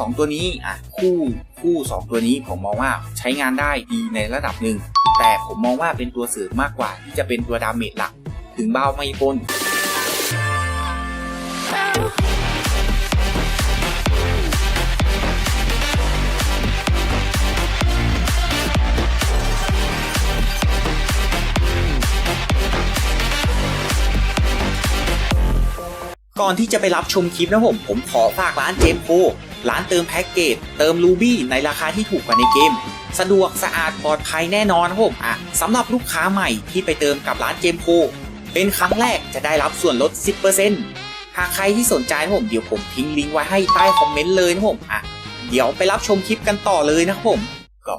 2 ตัวนี้อะคู่คู่ 2 ตัวนี้ผมมองว่าใช้งานได้ดีในระดับหนึ่งแต่ผมมองว่าเป็นตัวเสริมมากกว่าที่จะเป็นตัวดาเมจหลัก ถึงเบาไม่ปน ก่อนที่จะไปรับชมคลิปนะผมผมขอฝากร้านเจมโ o ร้านเติมแพ็กเกจเติมรูบี้ในราคาที่ถูกกว่าในเกม สะดวกสะอาดปลอดภัยแน่นอนนะผมอะสำหรับลูกค้าใหม่ที่ไปเติมกับร้านเจมโ o เป็นครั้งแรกจะได้รับส่วนลด 10%หากใครที่สนใจผมเดี๋ยวผมทิ้งลิงก์ไว้ให้ใต้คอมเมนต์เลยนะผมอะเดี๋ยวไปรับชมคลิปกันต่อเลยนะครับผมก็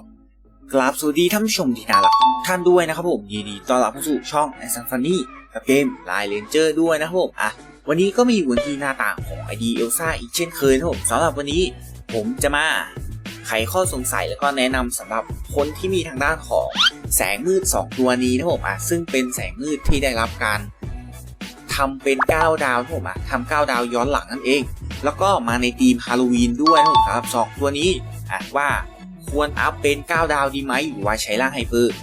กราบสวัสดีท่านผู้ชมที่น่ารักทุกท่านด้วยนะครับผมยินดีต้อนรับเข้าสู่ช่องแอซันฟันนี่กับเกมไลน์เลนเจอร์ด้วยนะครับผมอะ วันนี้ก็มาอยู่กันที่หน้าต่างของ ID เอลซ่าอีกเช่นเคยนะครับผมสำหรับวันนี้ผมจะมาไขข้อสงสัยแล้วก็แนะนำสำหรับคนที่มีทางด้านของแสงมืด 2 ตัวนี้นะครับผมอะซึ่งเป็นแสงมืดที่ได้รับการทำเป็น 9 ดาวนะครับผมอะทำ9ดาวย้อนหลังนั่นเอง แล้วก็มาในธีมฮาโลวีนด้วยนะครับผมครับสองตัวนี้อะว่าควรอัพเป็น 9 ดาวดีไหมหรือว่าใช้ร่างไฮเปอร์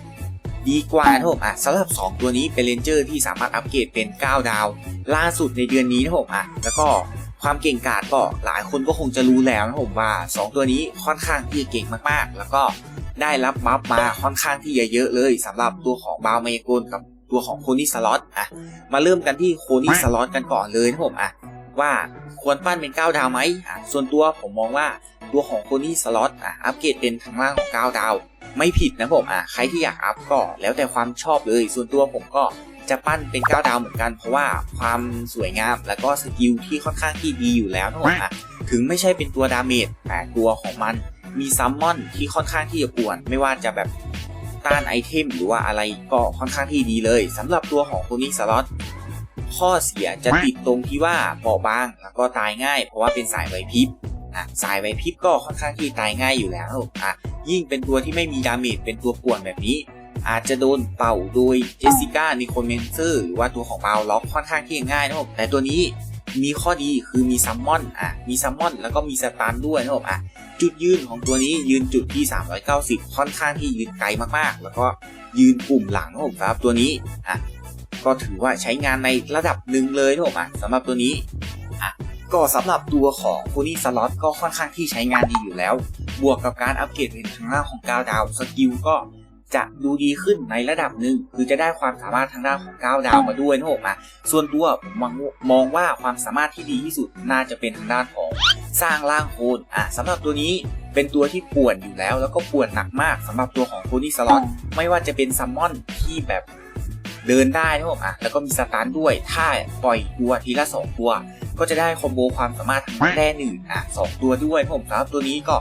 ดีกว่านะครับผมอะสำหรับ 2 ตัวนี้เป็นเลนเจอร์ที่สามารถอัปเกรดเป็น 9 ดาว ล่าสุดในเดือนนี้นะครับผมอะแล้วก็ความเก่งกาจก็หลายคนก็คงจะรู้แล้วนะครับผมว่า 2 ตัวนี้ค่อนข้างที่จะเก่งมากๆ แล้วก็ได้รับบัฟมาค่อนข้างที่จะเยอะเลยสำหรับตัวของบาวเมโกนกับตัวของโคนิสล็อตอะมาเริ่มกันที่โคนิสล็อตกันก่อนเลยนะครับผมอะว่าควรปั้นเป็น 9 ดาวไหมอะส่วนตัวผมมองว่าตัวของโคนิสล็อตอะอัปเกรดเป็นทางล่างของ 9 ดาว ไม่ผิดนะผมอะใครที่อยากอัพก็แล้วแต่ความชอบเลย ส่วนตัวผมก็จะปั้นเป็น9ดาวเหมือนกัน เพราะว่าความสวยงามแล้วก็สกิลที่ค่อนข้างที่ดีอยู่แล้วนะผมอะถึงไม่ใช่เป็นตัวดาเมจแต่ตัวของมันมีซัมมอนที่ค่อนข้างที่จะป่วน ไม่ว่าจะแบบต้านไอเทมหรือว่าอะไรก็ค่อนข้างที่ดีเลยสำหรับตัวของโคนี่สล็อตข้อเสียจะติดตรงที่ว่าเบาบางแล้วก็ตายง่าย เพราะว่าเป็นสายไวพริบอะสายไวพริบก็ค่อนข้างที่ตายง่ายอยู่แล้วนะผมอะ ยิ่งเป็นตัวที่ไม่มีดาเมจเป็นตัวป่วนแบบนี้ อาจจะโดนเป่าโดยเจสสิก้านิโคลเมนเซอร์หรือว่าตัวของบาล็อกค่อนข้างที่จะง่ายนะครับแต่ตัวนี้มีข้อดีคือมีซัมมอนอะมีซัมมอนแล้วก็มีสตาร์ด้วยนะครับอะจุดยืนของตัวนี้ยืนจุดที่ 390 ค่อนข้างที่ยืนไกลมากๆ แล้วก็ยืนกลุ่มหลังนะครับครับตัวนี้อะก็ถือว่าใช้งานในระดับหนึ่งเลยนะครับอะสำหรับตัวนี้อะก็สำหรับตัวของคูนี่สล็อตก็ค่อนข้างที่ใช้งานดีอยู่แล้ว บวกกับการอัปเกรดเป็นทางด้านของ9ดาวสกิลก็จะดูดีขึ้นในระดับหนึ่งคือจะได้ความสามารถทางด้านของ9ดาวมาด้วยนะผมอะส่วนตัวผมมองมองว่าความสามารถที่ดีที่สุดน่าจะเป็นทางด้านของสร้างร่างโคนอะสำหรับตัวนี้เป็นตัวที่ป่วนอยู่แล้ว แล้วก็ป่วนหนักมากสำหรับตัวของโคนี่สล็อตไม่ว่าจะเป็นซัมมอนที่แบบเดินได้นะผมอะแล้วก็มีสตาร์ด้วยถ้าปล่อยตัวทีละสองตัว ก็จะได้คอมโบความสามารถทางแร่หนึ่งอะสองตัวด้วยผมสำหรับตัวนี้ก็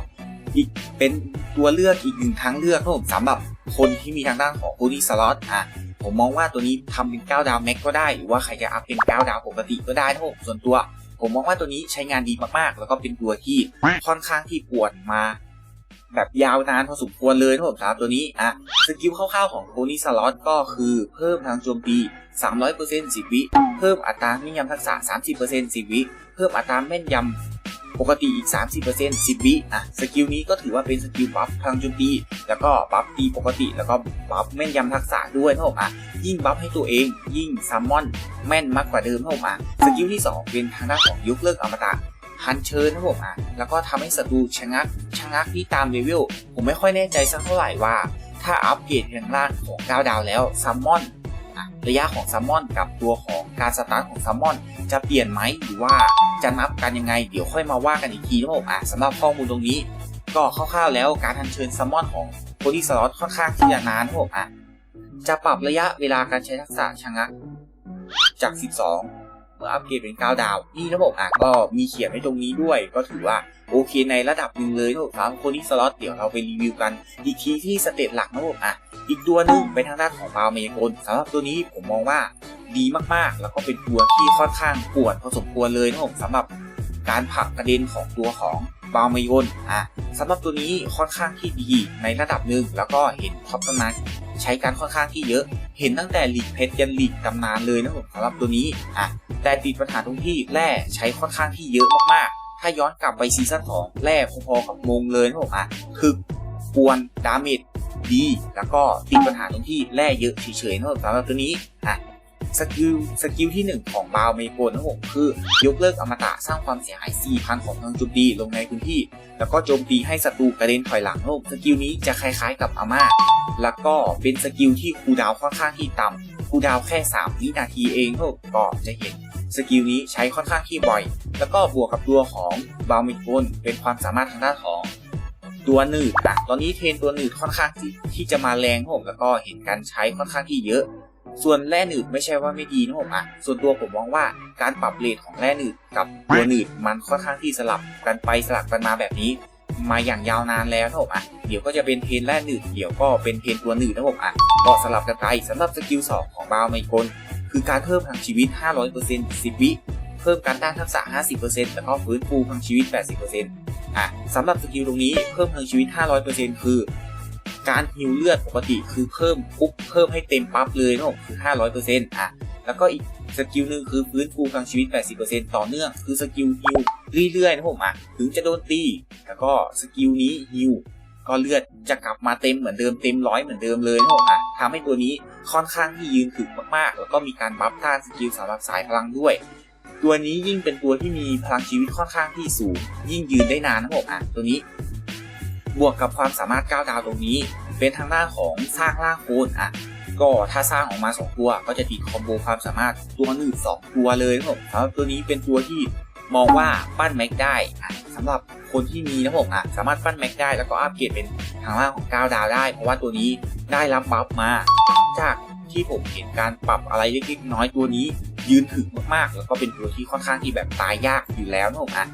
อีกเป็นตัวเลือกอีกหนึ่งทางเลือกครับผมสำหรับคนที่มีทางด้านของคูนี่สล็อตอะผมมองว่าตัวนี้ทำเป็น 9 ดาวแม็กก็ได้ หรือว่าใครจะอัพเป็น 9 ดาวปกติก็ได้ครับผมส่วนตัว ผมมองว่าตัวนี้ใช้งานดีมากๆ แล้วก็เป็นตัวที่ค่อนข้างที่ปวดมา แบบยาวนานพอสมควรเลยนะผมสำหรับตัวนี้อะสกิลคร่าวๆของโทนี่สล็อตก็คือเพิ่มทางโจมตี 300% 10 วิ เพิ่มอัตราแม่นยำทักษะ 30% 10 วิ เพิ่มอัตราแม่นยำ ปกติอีก 30% 10 วิอะสกิลนี้ก็ถือว่าเป็นสกิลบัฟทางโจมตี แล้วก็บัฟตีปกติ แล้วก็บัฟแม่นยำทักษะด้วยนะผมอะยิ่งบัฟให้ตัวเอง ยิ่งซัมมอนแม่นมากกว่าเดิมนะผมอะสกิลที่ 2 เป็นทางด้านของยกเลิกอมตะฮันเชิญนะผมอะแล้วก็ทำให้ศัตรูชะงักชะงักที่ตามเลเวลผมไม่ค่อยแน่ใจสักเท่าไหร่ว่า ถ้าอัปเกรดทางล่างของ9ดาวแล้วซัมมอน ระยะของซัมอนกับตัวของการสตาร์ทของซัมอน จะเปลี่ยนไหมหรือว่าจะนับกันยังไง เดี๋ยวค่อยมาว่ากันอีกทีนะผมอะสำหรับข้อมูลตรงนี้ ก็คร่าวๆแล้วการทันเชิญซัมมอนของโพลีสล็อตค่อนข้างที่จะนานนะผมอะจะปรับระยะเวลาการใช้ทักษะชะงักจาก 12 เมื่ออัปเกรดเป็น 9 ดาว นี่ระบบอะก็มีเขียนไว้ตรงนี้ด้วย ก็ถือว่า โอเคในระดับหนึ่งเลยนะผมครับคนที่สล็อตเดี๋ยวเราไปรีวิวกัน อีกทีที่สเตตหลักนะผมอะอีกตัวหนึงเป็นทางด้านของบาวเมยากลสำหรับตัวนี้ผมมองว่าดีมากๆ แล้วก็เป็นตัวที่ค่อนข้างปวดพอสมควรเลยนะผมสำหรับการผักกระเด็นของตัวของบาวเมยนอะสำหรับตัวนี้ค่อนข้างที่ดีในระดับหนึ่งแล้วก็เห็นท็อปตำนานใช้การค่อนข้างที่เยอะ เห็นตั้งแต่ลีกเพชรยันลีกตำนานเลยนะผมสำหรับตัวนี้อะแต่ติดปัญหาตรงที่แร่ใช้ค่อนข้างที่เยอะมากๆ ถ้าย้อนกลับไปซีซั่นสองแรกพอๆกับมงเลยนะผมอะคือกวนดาเมจดี แล้วก็ติดปัญหาตรงที่แร่เยอะเฉยๆนะผมสำหรับตัวนี้อะสกิลสกิลที่ 1 ของบาวเมโกนนะผมคือยกเลิกอมตะสร้างความเสียหาย 4,000 ของพลังโจมตีลงในพื้นที่ แล้วก็โจมตีให้ศัตรูกระเด็นถอยหลังนะผมสกิลนี้จะคล้ายๆกับอาม่าแล้วก็เป็นสกิลที่คูดาวค่อนข้างที่ต่ำคูดาวแค่ 3 วินาทีเองนะผมก็จะเห็น สกิลนี้ใช้ค่อนข้างที่บ่อย แล้วก็บวกกับตัวของบาวเมโกนเป็นความสามารถทางด้านของตัวหนืดอะตอนนี้เทรนตัวหนืดค่อนข้างที่ที่จะมาแรงนะผมแล้วก็เห็นการใช้ค่อนข้างที่เยอะ ส่วนแร่หนืดไม่ใช่ว่าไม่ดีนะผมอะส่วนตัวผมมองว่าการปรับเลทของแร่หนืดกับตัวหนืดมันค่อนข้างที่สลับกันไปสลับกันมาแบบนี้ มาอย่างยาวนานแล้วนะผมอะเดี๋ยวก็จะเป็นเทรนแร่หนืดเดี๋ยวก็เป็นเทรนตัวหนืดนะผมอะก็สลับกันไปสำหรับสกิล2ของบาวไมโกน คือการเพิ่มพลังชีวิต 500% 10 วิ เพิ่มการต้านทักษะ 50%แล้วก็ฟื้นฟูพลังชีวิต 80%อะสำหรับสกิลตรงนี้เพิ่มพลังชีวิต 500%คือ การฮิวเลือดปกติคือเพิ่มปุ๊บเพิ่มให้เต็มปั๊บเลยนะคือ 500%อะแล้วก็อีกสกิลหนึ่งคือฟื้นฟูพลังชีวิต 80%ต่อเนื่องคือสกิลฮิวเรื่อยๆนะผมอะถึงจะโดนตีแล้วก็สกิลนี้ฮิว ก็เลือดจะกลับมาเต็มเหมือนเดิมเต็มร้อยเหมือนเดิมเลยนะผมอะทำให้ตัวนี้ค่อนข้างที่ยืนถึงมากๆ แล้วก็มีการบัฟต้าสกิลสำหรับสายพลังด้วย ตัวนี้ยิ่งเป็นตัวที่มีพลังชีวิตค่อนข้างที่สูง ยิ่งยืนได้นานนะผมอะตัวนี้ บวกกับความสามารถก้าวดาวตรงนี้ เป็นทางด้านของสร้างล่างโคนอะก็ถ้าสร้างออกมา 2 ตัวก็จะติดคอมโบความสามารถตัวหนึ่งสองตัวเลยนะผมสำหรับตัวนี้เป็นตัวที่ มองว่าปั้นแม็กได้อะสำหรับคนที่มีนะผมอะสามารถปั้นแม็กได้แล้วก็อัปเกรดเป็นทางล่างของ9ดาวได้ เพราะว่าตัวนี้ได้รับบัฟมา จากที่ผมเห็นการปรับอะไรเล็กๆน้อยตัวนี้ยืนถึงมากๆ แล้วก็เป็นตัวที่ค่อนข้างที่แบบตายยากอยู่แล้วนะผมอะ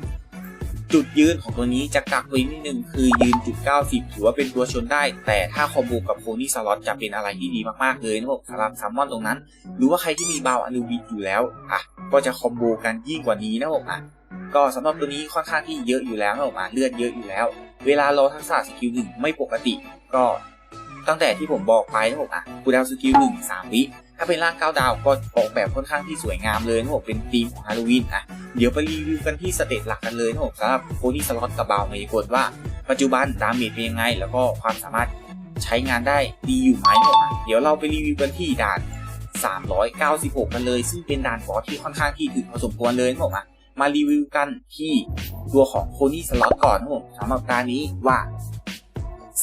จุดยืนของตัวนี้จะกักไว้นิดนึงคือยืนจุด 90 ถือว่าเป็นตัวชนได้ แต่ถ้าคอมโบกับโคนี่สล็อตจะเป็นอะไรที่ดีมากๆเลยนะผมสำหรับซัมมอนตรงนั้น หรือว่าใครที่มีบาวอนูบิอยู่แล้วอะก็จะคอมโบกันยิ่งกว่านี้นะผมอะก็สำหรับตัวนี้ค่อนข้างที่เยอะอยู่แล้วนะผมอะเลือดเยอะอยู่แล้ว เวลาราทักษะสกิลหนึ่งไม่ปกติ ก็ตั้งแต่ที่ผมบอกไปนะผมอะคูดาวสกิลหนึ่งสามวิ ถ้าเป็นร่างเก้าดาวก็ออกแบบค่อนข้างที่สวยงามเลยนะผมเป็นธีมของฮาโลวีนอะเดี๋ยวไปรีวิวกันที่สเตจหลักกันเลยนะผมสำหรับโคนี่สล็อตกับบาวเมยกดว่าปัจจุบันดาเมจเป็นยังไง แล้วก็ความสามารถใช้งานได้ดีอยู่ไหมนะผมอะเดี๋ยวเราไปรีวิวกันที่ด่าน 396 กันเลย ซึ่งเป็นด่านบอสที่ค่อนข้างที่ถึงพอสมควรเลยนะผมอะมารีวิวกันที่ตัวของโคนี่สล็อตก่อนนะผมสำหรับการนี้ว่า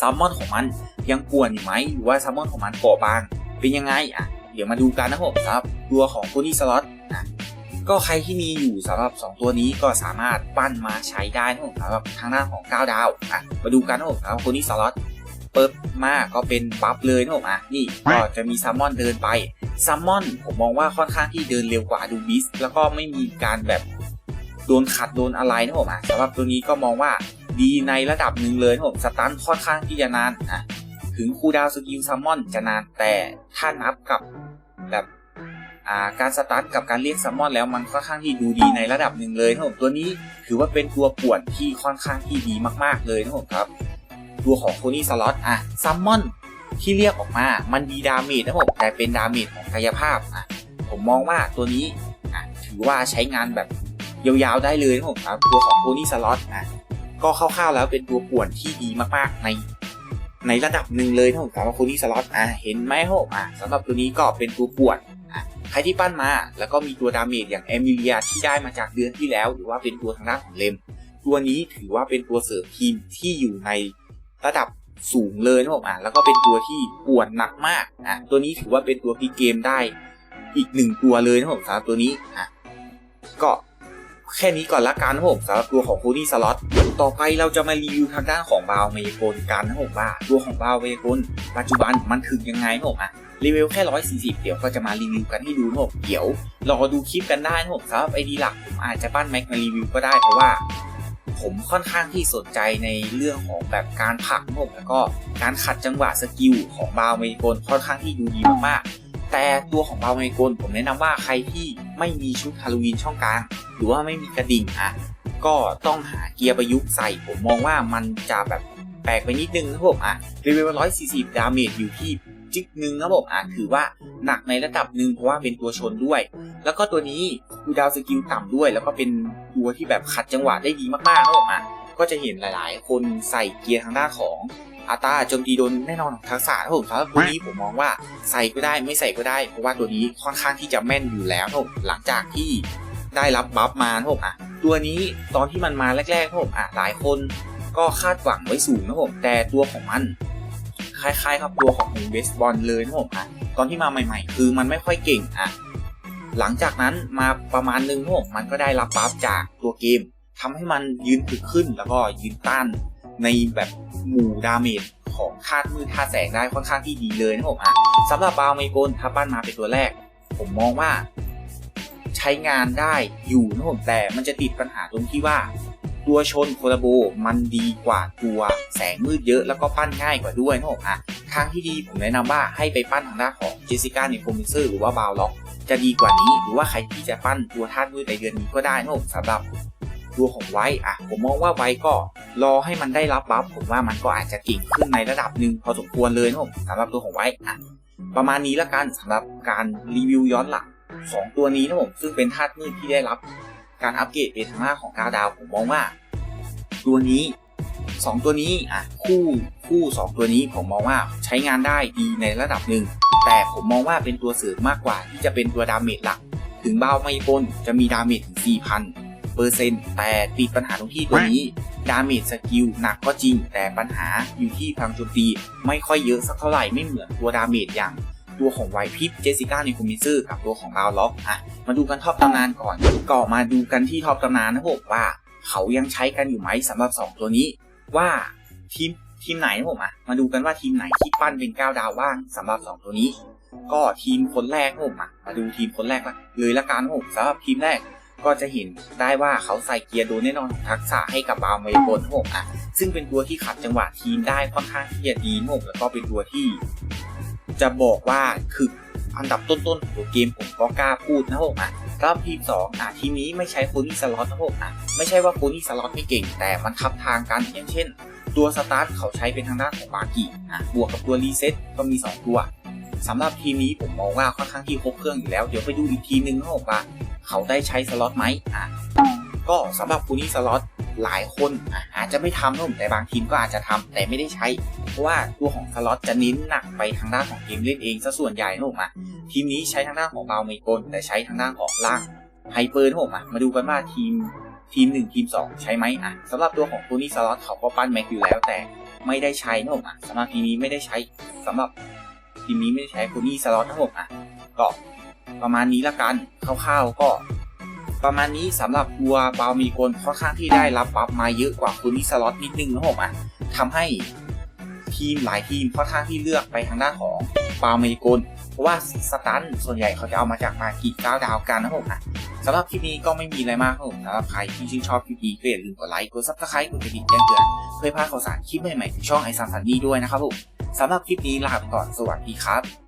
ซัมมอนของมันยังป่วนอยู่ไหมหรือว่าซัมมอนของมันเกาะบางเป็นยังไงอะ เดี๋ยวมาดูกันนะผมครับตัวของโ o นี่สล็อตนะก็ใครที่มีอยู่สำหรับ 2 ตัวนี้ก็สามารถปั้นมาใช้ได้นะผมสำหรับทางด้านของ 9 ดาวอะมาดูกันนะผมครับโ o นี่สล็อตเปิดมาก็เป็นบัฟเลยนะผมอะนี่ก็จะมีซัมมอนเดินไปซัมมอนผมมองว่าค่อนข้างที่เดินเร็วกว่าดูบิสแล้วก็ไม่มีการแบบโดนขัดโดนอะไรนะผมอะสำหรับตัวนี้ก็มองว่าดีในระดับหนึ่งเลยนะผมสตันค่อนข้างที่จะนานอะ ถึงคูดาวสกิลซัมมอนจะนานแต่ถ้านับกับแบบาการสตาร์ทกับการเรียกซัมมอนแล้วมันค่อนข้างที่ดูดีในระดับหนึ่งเลยนะผมตัวนี้ถือว่าเป็นตัวป่วนที่ค่อนข้างที่ดีมากๆเลยนะผมครับ ตัวของโคนี่สล็อตอะซัมมอนที่เรียกออกมามันดีดาเมจนะผมแต่เป็นดาเมจของกายภาพอะผมมองว่าตัวนี้ถือว่าใช้งานแบบยาวๆได้เลยนะผมครับ ตัวของโคนี่สล็อตอะก็คร่าวๆแล้วเป็นตัวป่วนที่ดีมากๆใน ในระดับหนึ่งเลยนะผมสำหรับโคนี่สล็อตอะเห็นไหมครับผมอะสำหรับตัวนี้ก็เป็นตัวปวนอะใครที่ปั้นมา แล้วก็มีตัวดาเมจอย่างเอมิเลียที่ได้มาจากเดือนที่แล้ว หรือว่าเป็นตัวทางด้านของเลม ตัวนี้ถือว่าเป็นตัวเสริมทีมที่อยู่ในระดับสูงเลยนะผมอะแล้วก็เป็นตัวที่ปวนหนักมากอะตัวนี้ถือว่าเป็นตัวพลิกเกมได้อีกหนึ่งตัวเลยนะผมสำหรับตัวนี้อะก็แค่นี้ก่อนละกันนะผมสำหรับตัวของโคนี่สล็อต ต่อไปเราจะมารีวิวทางด้านของบาวเมยกลกันนะผมว่าตัวของบาวเมยกลปัจจุบันมันถึงยังไงนะผมอะรีวิวแค่ 140 เดี๋ยวก็จะมารีวิวกันให้ดูนะผมเดี๋ยวรอดูคลิปกันได้นะผมสำหรับไอดีหลักผมอาจจะปั้นแม็กมารีวิวก็ได้เพราะว่าผมค่อนข้างที่สนใจในเรื่องของแบบการผักนะผมแล้วก็การขัดจังหวะสกิลของบาวเมยกลค่อนข้างที่ดูดีมากๆ แต่ตัวของบาวเมยกลผมแนะนำว่าใครที่ไม่มีชุดฮาโลวีนช่องกลาง หรือว่าไม่มีกระดิ่งอะ ก็ต้องหาเกียร์ประยุกต์ใส่ผมมองว่ามันจะแบบแปลกไปนิดนึงนะผมอะรีเวล140ดาเมจอยู่ที่จิกนึงนะผมอะถือว่าหนักในระดับหนึ่งเพราะว่าเป็นตัวชนด้วย แล้วก็ตัวนี้คูดาวสกิลต่ำด้วย แล้วก็เป็นตัวที่แบบขัดจังหวะได้ดีมากๆนะผมอะก็จะเห็นหลายๆ คนใส่เกียร์ทางด้านของอัตาโจมตีโดนแน่นอนของทักษะนะผมสำหรับตัวนี้ผมมองว่าใส่ก็ได้ไม่ใส่ก็ได้เพราะว่าตัวนี้ค่อนข้างที่จะแม่นอยู่แล้วนะผมหลังจากที่ ได้รับบัฟมานะผมอะตัวนี้ตอนที่มันมาแรกๆนะผมอะหลายคนก็คาดหวังไว้สูงนะผมแต่ตัวของมันคล้ายๆครับตัวของเวสบอลเลยนะผมอะตอนที่มาใหม่ ๆ คือมันไม่ค่อยเก่งอะหลังจากนั้นมาประมาณนึงนะผมมันก็ได้รับบัฟจากตัวเกมทำให้มันยืนถึกขึ้นแล้วก็ยืนต้านในแบบหมู่ดาเมจของธาตุมืดธาตุแสงได้ค่อนข้างที่ดีเลยนะผมอะสำหรับบาวไมโกนถ้าปั้นมาเป็นตัวแรก ผมมองว่า ช้งานได้อยู่นะผมแต่มันจะติดปัญหาตรงที่ว่า ตัวชนโคลาโบมันดีกว่าตัวแสงมืดเยอะแล้วก็ปั้นง่ายกว่าด้วยนะผมอะทางที่ดีผมแนะนำว่าให้ไปปั้นทางด้านของเจสสิก้าในโคมิเซอร์หรือว่าบาวล็อกจะดีกว่านี้หรือว่าใครที่จะปั้นตัวธาตุมืดในเดือนนี้ก็ได้นะผมสำหรับตัวของไว้อะผมมองว่าไว้ก็รอให้มันได้รับบัฟผมว่ามันก็อาจจะเก่งขึ้นในระดับหนึ่งพอสมควรเลยนะผมสำหรับตัวของไว้อะประมาณนี้ละกันสำหรับการรีวิวย้อนหลัง สองตัวนี้นะผมซึ่งเป็นธาตุมืดที่ได้รับการอัปเกรดเป็นทางหน้าของกาวดาวผมมองว่า ตัวนี้สองตัวนี้อะคู่คู่สองตัวนี้ผมมองว่าใช้งานได้ดีในระดับหนึ่งแต่ผมมองว่าเป็นตัวเสริมมากกว่าที่จะเป็นตัวดาเมจหลัก ถึงเบาไม่ปนจะมีดาเมจถึง 4,000เปอร์เซ็นต์แต่ติดปัญหาตรงที่ตัวนี้ ดาเมจสกิลหนักก็จริง แต่ปัญหาอยู่ที่พลังโจมตีไม่ค่อยเยอะสักเท่าไหร่ไม่เหมือนตัวดาเมจอย่าง ตัวของไวพิปเจสิก้าในคูมิซึกับตัวของบาวล็อกอะมาดูกันท็อปตำนานก่อนก็มาดูกันที่ท็อปตำนานนะผมว่า เขายังใช้กันอยู่ไหมสำหรับ 2 ตัวนี้ ว่าทีมทีมไหนนะผมอะมาดูกันว่าทีมไหนที่ปั้นเป็น9ดาวว่างสำหรับ 2 ตัวนี้ ก็ทีมคนแรกนะผมอะมาดูทีมคนแรกละเลยละกันนะผมสำหรับทีมแรกก็จะเห็นได้ว่าเขาใส่เกียร์โดนแน่นอนทักษะให้กับบาวเมย์บนนะผมอะซึ่งเป็นตัวที่ขัดจังหวะทีมได้ค่อนข้างที่จะดีนะผมแล้วก็เป็นตัวที่ จะบอกว่าคืออันดับต้นๆของเกมผมก็กล้าพูดนะผมอะรอบทีม2อะทีนี้ไม่ใช้โคนี่สล็อตนะผมอะไม่ใช่ว่าโคนี่สล็อตไม่เก่ง แต่มันทับทางกันอย่างเช่น ตัวสตาร์ทเขาใช้เป็นทางด้านของบากิอะบวกกับตัวรีเซ็ตก็มี 2 ตัวสำหรับทีมนี้ผมมองว่าค่อนข้างที่ครบเครื่องอยู่แล้ว เดี๋ยวไปดูอีกทีนึงนะผมว่าเขาได้ใช้สล็อตไหมอะก็สำหรับโคนี่สล็อต หลายคนอะอาจจะไม่ทำนะผมแต่บางทีมก็อาจจะทำแต่ไม่ได้ใช้ เพราะว่าตัวของสล็อตจะเน้นหนักไปทางด้านของเกมเล่นเองซะส่วนใหญ่นะผมอะทีมนี้ใช้ทางด้านของบาวเมกลแต่ใช้ทางด้านของล่างไฮเปอร์นะผมอะมาดูกันว่าทีมทีมหนึ่งทีมสองใช้ไหมอะสำหรับตัวของโทนี่สล็อตเขาก็ปั้นแม็กอยู่แล้วแต่ไม่ได้ใช้นะผมอะสำหรับทีมนี้ไม่ได้ใช้สำหรับทีมนี้ไม่ได้ใช้โทนี่สล็อตนะผมอะก็ประมาณนี้ละกันคร่าวๆก็ ประมาณนี้สำหรับตัวบาวมีกลค่อนข้างที่ได้รับบัฟมาเยอะกว่าคุณนิสล็อตนิดนึงนะผมอะทำให้ทีมหลายทีมค่อนข้างที่เลือกไปทางด้านของบาวมีกลเพราะว่าสตันส่วนใหญ่เขาจะเอามาจากมากิก้าดาวกันนะผมอะสำหรับคลิปนี้ก็ไม่มีอะไรมากครับผมสำหรับใครที่ชื่นชอบคลิปนี้ก็อย่าลืมกดไลค์กดซับสไครต์กดกระดิ่งแจ้งเตือนเพื่อพลาดข่าวสารคลิปใหม่ๆของช่องไอซัมซันนี่ด้วยนะครับผมสำหรับคลิปนี้ลาไปก่อนสวัสดีครับ